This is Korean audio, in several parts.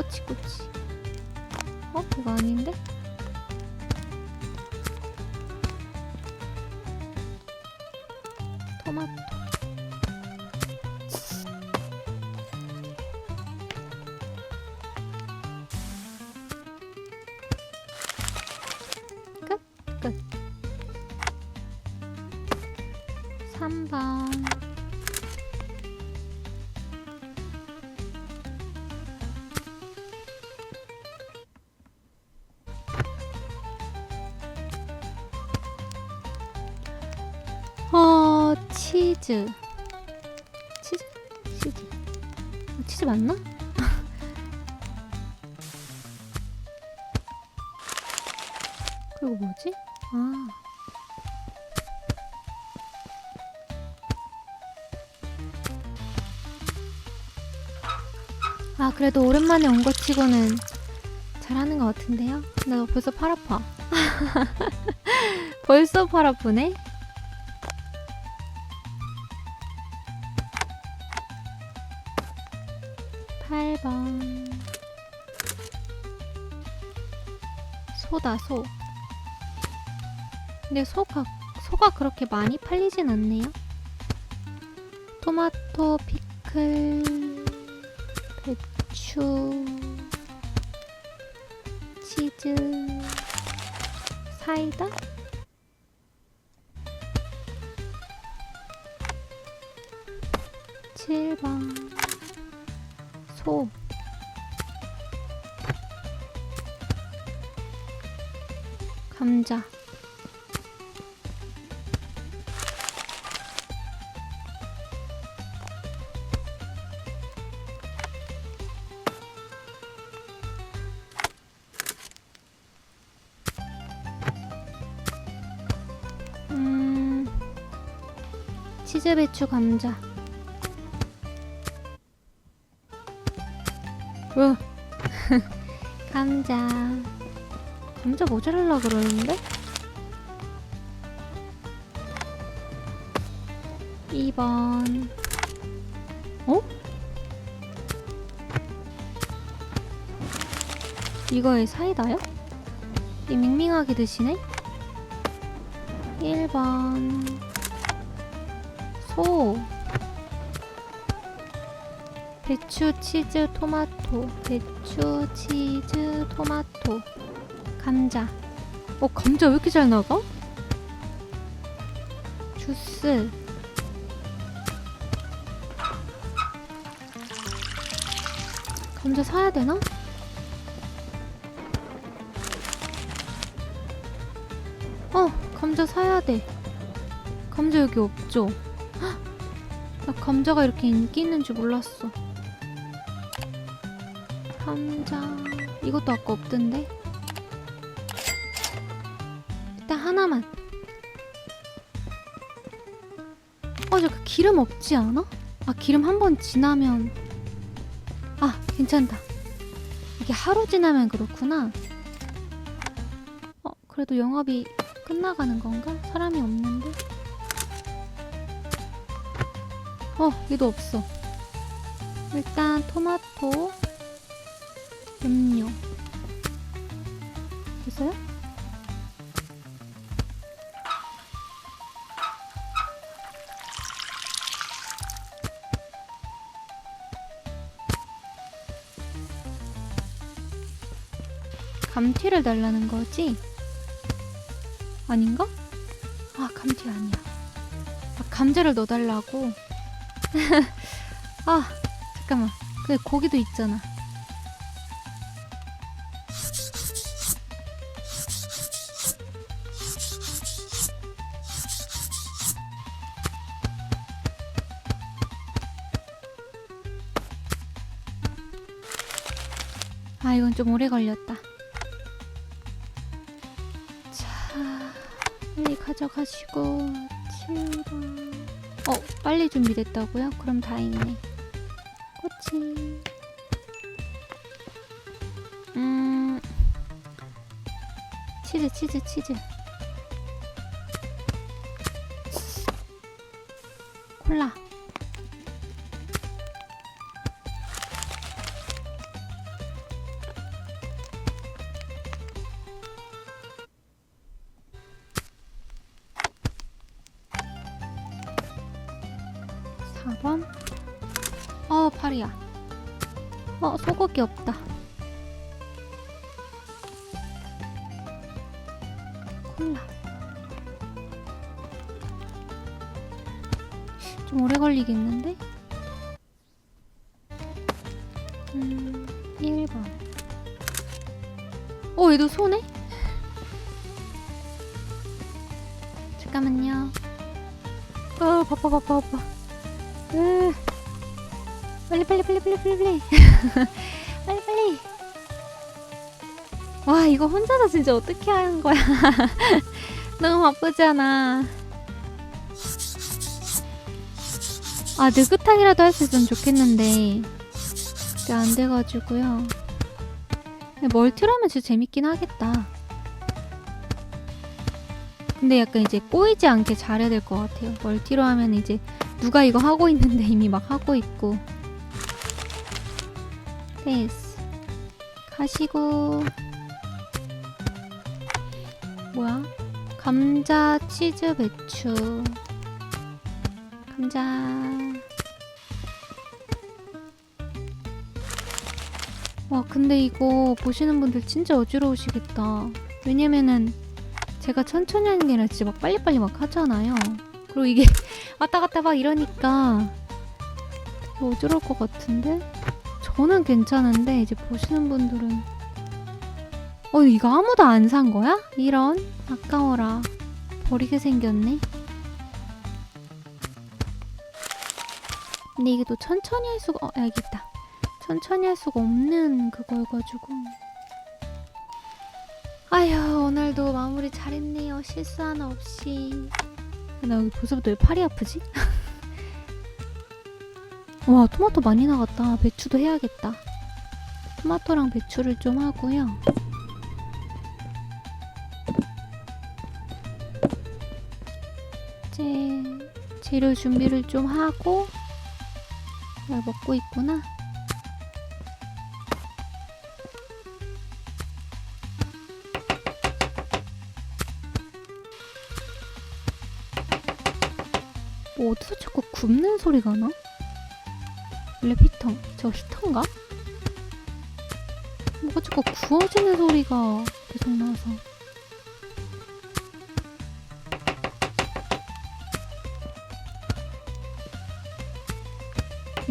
꼬치 꼬치. 어 이거 아닌데? 치즈. 치즈? 치즈. 어, 치즈 맞나? 그리고 뭐지? 아. 아, 그래도 오랜만에 온 것 치고는 잘하는 것 같은데요? 나 벌써 팔 아파. 벌써 팔 아프네? 팔번 소다, 소. 근데 소가, 소가 그렇게 많이 팔리진 않네요. 토마토, 피클, 배추, 치즈, 사이다? 칠번 소. 감자. 음, 치즈 배추 감자. 감자. 감자 모자랄라 그러는데? 2번. 어? 이거에 사이다요? 이 밍밍하게 드시네? 1번. 소. 배추, 치즈, 토마토. 배추, 치즈, 토마토. 감자. 어, 감자 왜 이렇게 잘 나가? 주스. 감자 사야 되나? 어, 감자 사야 돼. 감자 여기 없죠? 헉! 나 감자가 이렇게 인기 있는 줄 몰랐어. 감자. 이것도 아까 없던데? 일단 하나만. 어, 저그 기름 없지 않아? 아, 기름 한 번 지나면. 아, 괜찮다. 이게 하루 지나면 그렇구나. 어, 그래도 영업이 끝나가는 건가? 사람이 없는데? 어, 얘도 없어. 일단 토마토, 감튀를 달라는 거지? 아닌가? 아, 감튀 아니야. 아, 감자를 넣어달라고? 아, 잠깐만. 그 고기도 있잖아. 아, 이건 좀 오래 걸렸다. 가져가시고 7번. 어, 빨리 준비됐다고요? 그럼 다행이네. 꼬치. 음, 치즈, 치즈, 치즈. 콜라. 어, 소고기 없다. 콜라. 좀 오래 걸리겠는데? 음, 1번. 어, 얘도 소네? 잠깐만요. 어, 바빠, 바빠, 바빠. 으. 빨리, 빨리, 빨리, 빨리, 빨리, 빨리. 빨리. 와, 이거 혼자서 진짜 어떻게 하는 거야? 너무 바쁘잖아. 아, 느긋하게라도 할 수 있으면 좋겠는데. 그게 안 돼가지고요. 하면 진짜 재밌긴 하겠다. 근데 약간 이제 꼬이지 않게 잘해야 될 것 같아요. 멀티로 하면 이제 누가 이거 하고 있는데 이미 막 하고 있고. 됐어. 가시고. 뭐야? 감자, 치즈, 배추. 감자. 와, 근데 이거 보시는 분들 진짜 어지러우시겠다. 왜냐면은 제가 천천히 하는 게 아니라 진짜 막 빨리빨리 막 하잖아요. 그리고 이게 왔다 갔다 막 이러니까 어지러울 것 같은데? 저는 괜찮은데 이제 보시는 분들은 어 이거 아무도 안 산 거야? 이런 아까워라. 버리게 생겼네. 근데 이게 또 천천히 할 수가 어 여기 있다. 천천히 할 수가 없는 그거여가지고. 아휴 오늘도 마무리 잘했네요. 실수 하나 없이. 나 여기 벌써부터 왜 팔이 아프지? 와 토마토 많이 나갔다. 배추도 해야겠다. 토마토랑 배추를 좀 하고요. 이제 재료 준비를 좀 하고 날 먹고 있구나. 뭐 어디서 자꾸 굽는 소리가 나? 원래 히터 저 히터인가? 뭐가 자꾸 구워지는 소리가 계속 나서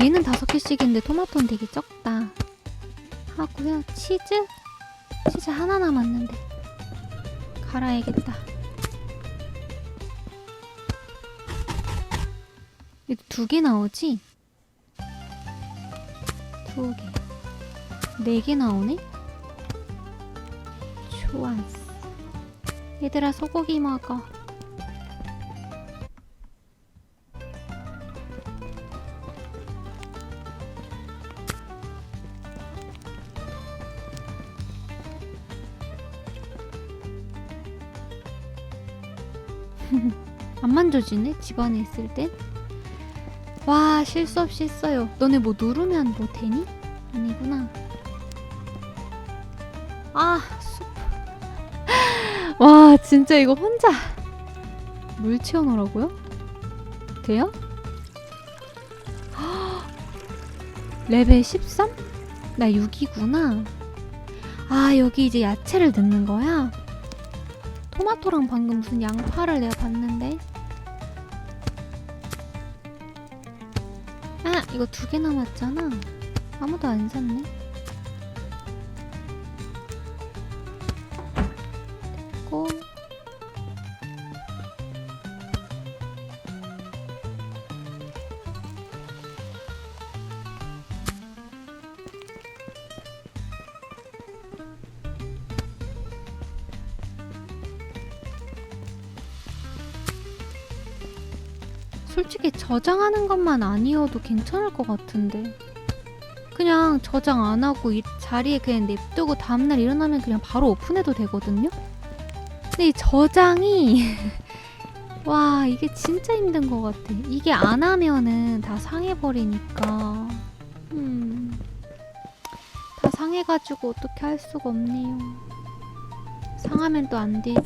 얘는 다섯 개씩인데 토마토는 되게 적다 하고요 치즈? 치즈 하나 남았는데 갈아야겠다 이거 두 개 나오지? 두 개. 네개 나오네? 좋았어. 얘들아, 소고기 먹어. 안 만져지네? 집안에 있을 땐? 와 실수 없이 했어요. 너네 뭐 누르면 뭐 되니? 아니구나. 아 숲. 와 진짜 이거 혼자 물 채워놓으라고요? 돼요? 레벨 13? 나 6이구나. 아 여기 이제 야채를 넣는 거야? 토마토랑 방금 무슨 양파를 내가 봤는데 이거 두 개 남았잖아. 아무도 안 샀네 솔직히 저장하는 것만 아니어도 괜찮을 것 같은데. 그냥 저장 안 하고 이 자리에 그냥 냅두고 다음날 일어나면 그냥 바로 오픈해도 되거든요? 근데 이 저장이 와 이게 진짜 힘든 것 같아. 이게 안 하면은 다 상해버리니까. 음. 다 상해가지고 어떻게 할 수가 없네요. 상하면 또 안 되지.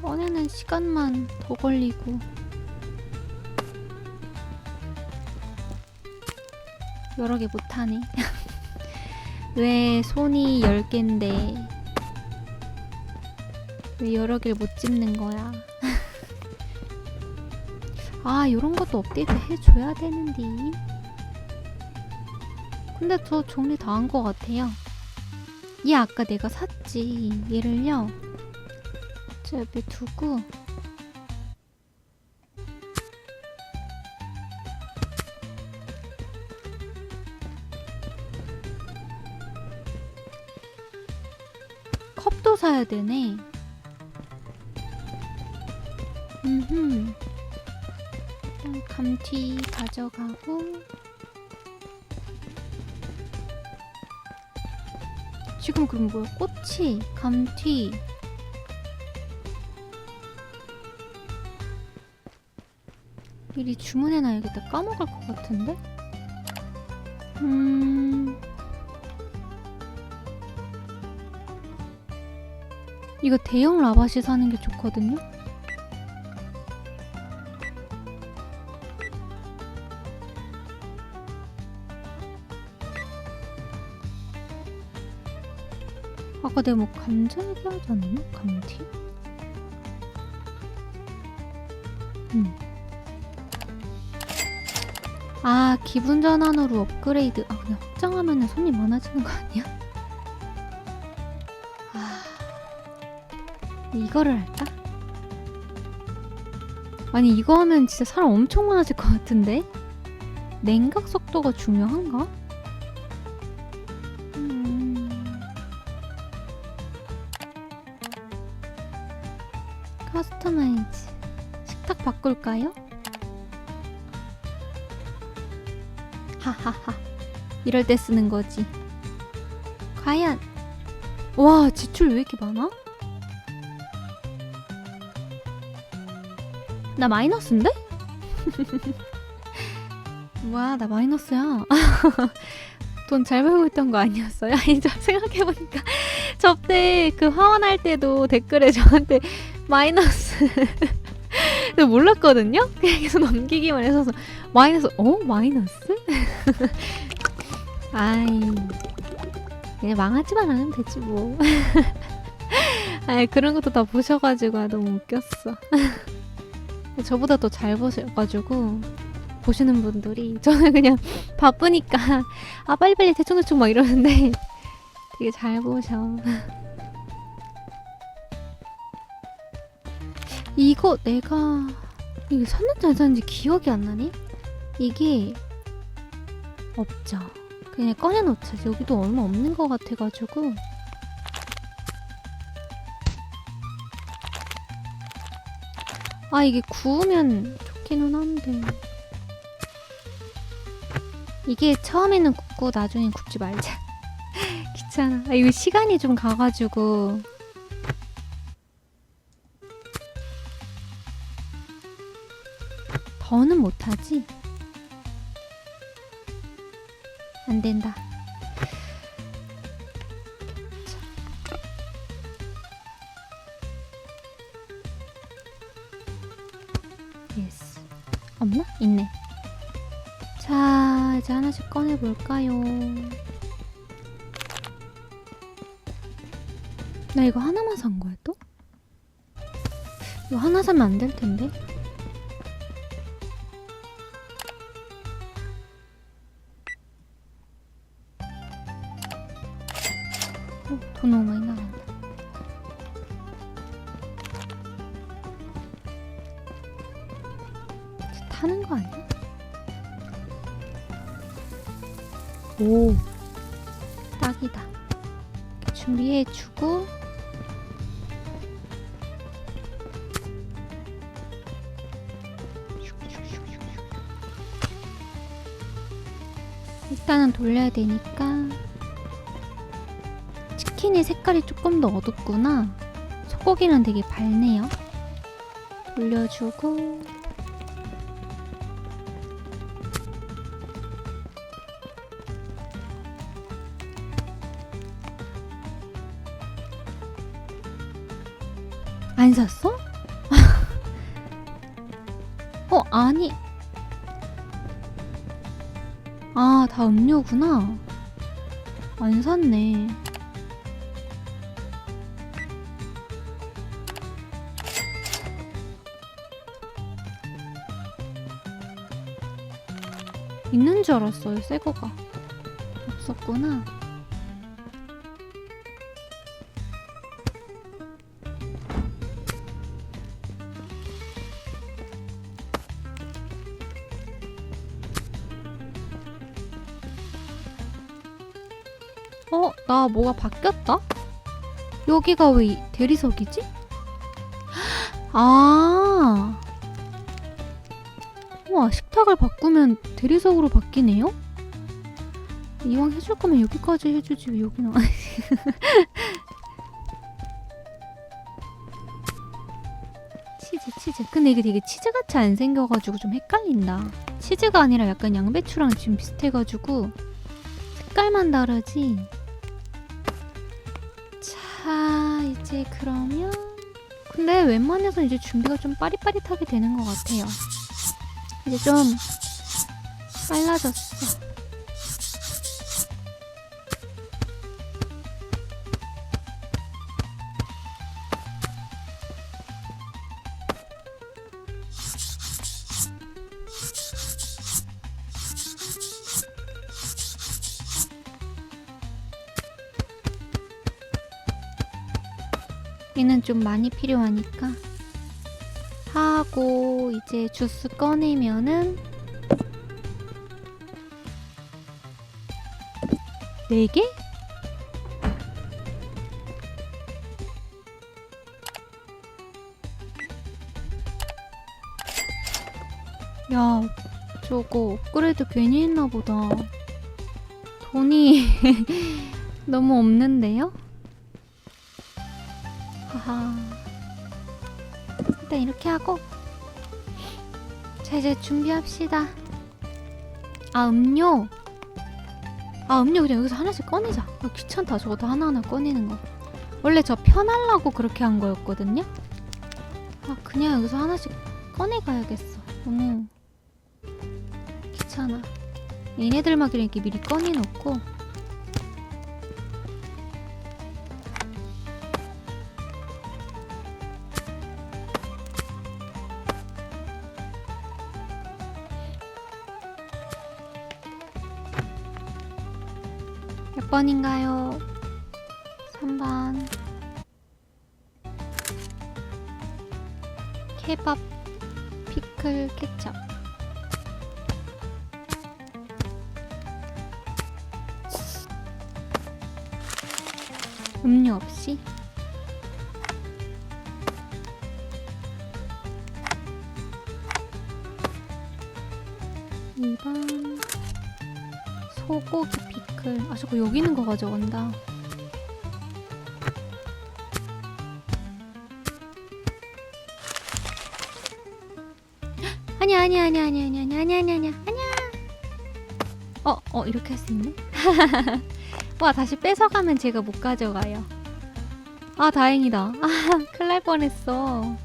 꺼내는 시간만 더 걸리고. 여러 개 못하네. 왜 손이 10개인데? 왜 여러 개를 못 집는 거야? 아 요런 것도 업데이트 해줘야 되는데. 근데 저 정리 다 한 것 같아요. 얘 아까 내가 샀지. 얘를요 저 옆에 두고. 컵도 사야 되네. 음흠. 일단 감튀 가져가고. 지금 그럼 뭐야? 꼬치 감튀 미리 주문해놔야겠다. 까먹을 것 같은데? 음. 이거 대형 라바시 사는 게 좋거든요? 아까 내가 뭐 감자 얘기하지 않았나? 감튀? 음. 아 기분 전환으로 업그레이드 아 그냥 확장하면 손이 많아지는 거 아니야? 아 이거를 할까? 아니 이거 하면 진짜 사람 엄청 많아질 것 같은데? 냉각 속도가 중요한가? 음... 커스터마이즈 식탁 바꿀까요? 하하하. 이럴 때 쓰는 거지. 과연 와 지출 왜 이렇게 많아? 나 마이너스인데? 뭐야 나 마이너스야. 돈 잘 벌고 있던 거 아니었어요? 아니 저 생각해보니까 저때 그 화원할 때도 댓글에 저한테 마이너스 몰랐거든요? 계속 넘기기만 했어서 마이너스 어? 마이너스? 아이 그냥 망하지만 않으면 되지 뭐 아이 그런 것도 다 보셔가지고 아, 너무 웃겼어 저보다 더 잘 보셔가지고 보시는 분들이 저는 그냥 바쁘니까 아 빨리빨리 대충대충 막 이러는데 되게 잘 보셔 이거 내가 이게 샀는지 안 샀는지 기억이 안 나네? 이게 없죠. 그냥 꺼내놓자. 여기도 얼마 없는 것 같아가지고. 아 이게 구우면 좋기는 한데 이게 처음에는 굽고 나중엔 굽지 말자 귀찮아 아 이거 시간이 좀 가가지고 더는 못하지? 안 된다. 예스. 없나? 있네. 자, 이제 하나씩 꺼내볼까요? 나 이거 하나만 산 거야, 또? 이거 하나 사면 안 될 텐데? 어, 돈 너무 많이 나간다. 저 타는 거 아니야? 오, 딱이다. 준비해주고. 일단은 돌려야 되니까 치킨의 색깔이 조금 더 어둡구나. 소고기는 되게 밝네요. 돌려주고 안 샀어? 아니. 아, 다 음료구나. 안 샀네. 줄 알았어요, 새 거가. 없었구나. 어, 나 뭐가 바뀌었다? 여기가 왜 이- 대리석이지? 아. 와, 식탁을 바꾸면 대리석으로 바뀌네요? 이왕 해줄 거면 여기까지 해주지 왜 여기는 안 치즈 치즈. 근데 이게 되게 치즈같이 안 생겨가지고 좀 헷갈린다. 치즈가 아니라 약간 양배추랑 지금 비슷해가지고 색깔만 다르지? 자 이제 그러면 근데 웬만해서 이제 준비가 좀 빠릿빠릿하게 되는 것 같아요 이제 좀 빨라졌어. 얘는 좀 많이 필요하니까 하고 이제 주스 꺼내면은 네 개? 야, 저거 업그레이드 괜히 했나 보다. 돈이 너무 없는데요? 하하. 일단 이렇게 하고. 자, 이제 준비합시다. 아, 음료. 아, 음료 그냥 여기서 하나씩 꺼내자. 아, 귀찮다. 저거 다 하나하나 꺼내는 거. 원래 저 편하려고 그렇게 한 거였거든요? 아, 그냥 여기서 하나씩 꺼내가야겠어. 너무 귀찮아. 얘네들만 그냥 이렇게 미리 꺼내놓고. 번인가요? 3번. 케밥 피클 케첩. 음료 없이? 이번 소고기 피클. 아, 저거 여기 있는 거 가져간다. 아니야, 아니야, 아니야, 아니야, 아니야, 아니야, 아니야, 아니야, 아니야, 아니야. 어, 어, 이렇게 할 수 있네? 와, 다시 뺏어가면 제가 못 가져가요. 아, 다행이다. 아, 큰일 날 뻔했어.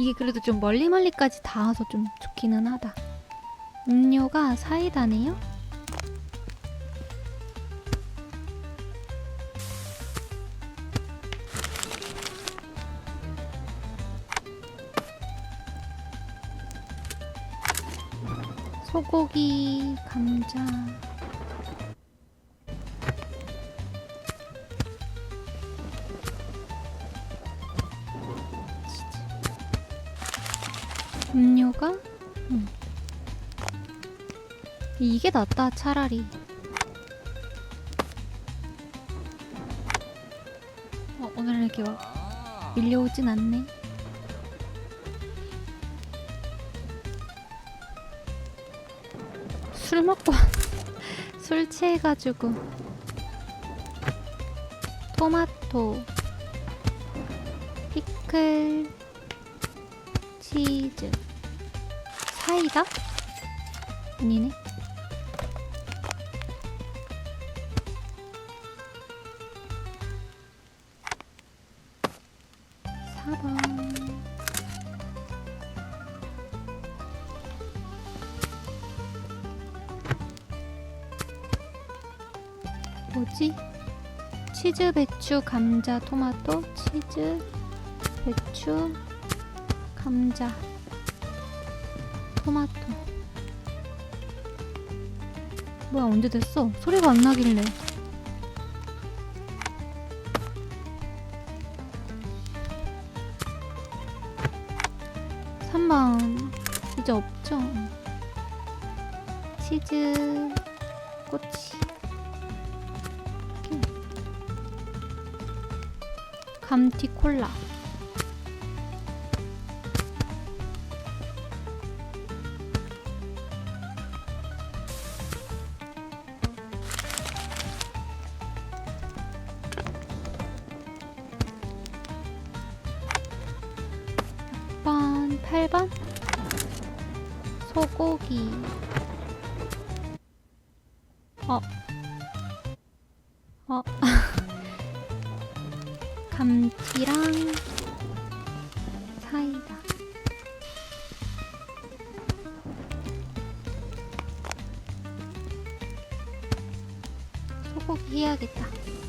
이게 그래도 좀 멀리 멀리까지 닿아서 좀 좋기는 하다 음료가 사이다네요? 소고기, 감자. 이게 낫다, 차라리. 어, 오늘은 이렇게 막 밀려오진 않네. 술 먹고 술 취해가지고 토마토 피클 치즈 사이다? 아니네 뭐지? 치즈, 배추, 감자, 토마토, 치즈, 배추, 감자, 토마토. 뭐야 언제 됐어? 소리가 안 나길래. 감티 콜라. 몇 번, 8번? 소고기.